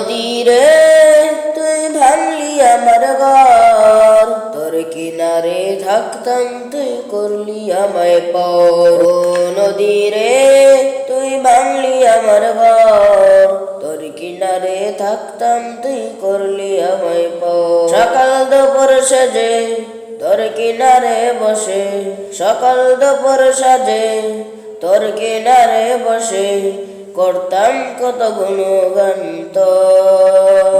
নদী রে, তুই ভাঙলি আমার ঘর। তোর কিনারে থাকতাম তুই করলি আমায় পর। ও নদী রে, তুই ভাঙলি আমার ঘর। তোর কিনারে থাকতাম তুই করলি আমায় পর। সকাল দুপুর সাজে তোর কিনারে বসে। সকাল দুপুর সাজে তোর কিনারে বসে। করতাম কত গুণগান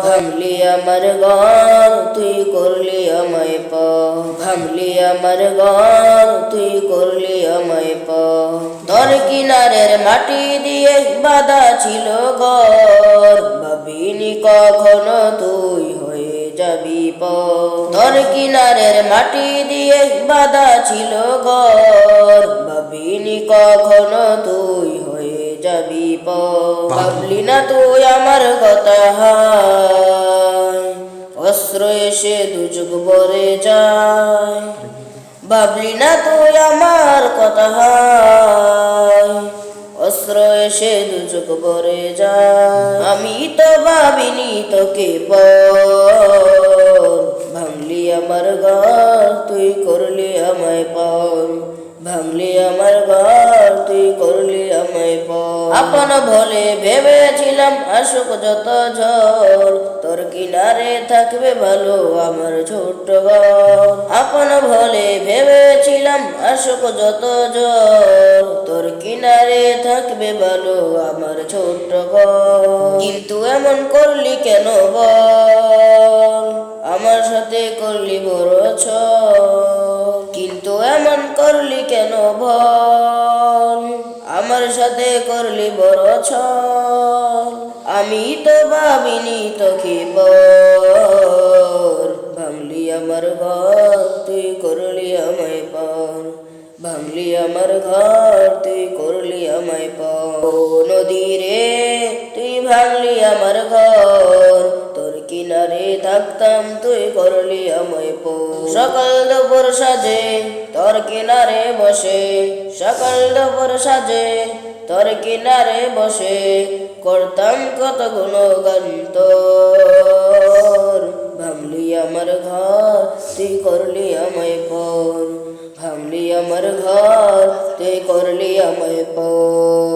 ভাঙলি আমার ঘর তুই করলি আমায় প ভাঙলি আমার ঘর তুই করলি আমায় প তোর কিনারের মাটি দিয়ে বাধা ছিল ঘর। ভাবিনি কখনো তুই হয়ে যাবি প তোর কিনারের মাটি দিয়ে বাধা ছিল ঘর। ভাবিনি কখনো তুই যাবি প না তুই আমার কথা হায়। অস্ত্র এসে দুযুগ ভরে যায়। ভাবলি না তুই আমার কথা হায়। অস্ত্র এসে দুচোখ ভরে যায়। আমি তো ভাবিনি তোকে পর ভাঙলি আমার ঘর তুই করলি আমায় পর ভাঙলি আমার ঘর আপন ভলে ভেবেছিলাম, আসুক যত ঝড়, তোর কিনারে থাকবে ভালো আমার ছোট্ট ঘর। আপন ভলে ভেবেছিলাম, আসুক যত ঝড়, তোর কিনারে থাকবে ভালো আমার ছোট্ট ঘর। কিন্তু এমন করলি কেন বল? আমার সাথে করলি বড় ছল। কিন্তু এমন করলি কেন বল? আমার সাথে করলি বড় ছল। আমি তো ভাবিনি তোকে বল ভাঙলি আমার ঘর, তুই করলি আমায় পর ভাঙলি আমার ঘর, তুই করলি আমায় পর নদী রে, তুই ভাঙলি আমার ঘর। যেতাম তুই করলি আমায় পো। সকাল দুপুর সাজে তোর কিনারে বসে। সকাল দুপুর সাজে তোর কিনারে বসে। করতাম কত গুণগান তোর। ভাঙলি আমার ঘর, তুই করলি আমায় পর। ভাঙলি আমার ঘর, তুই করলি আমায় পর।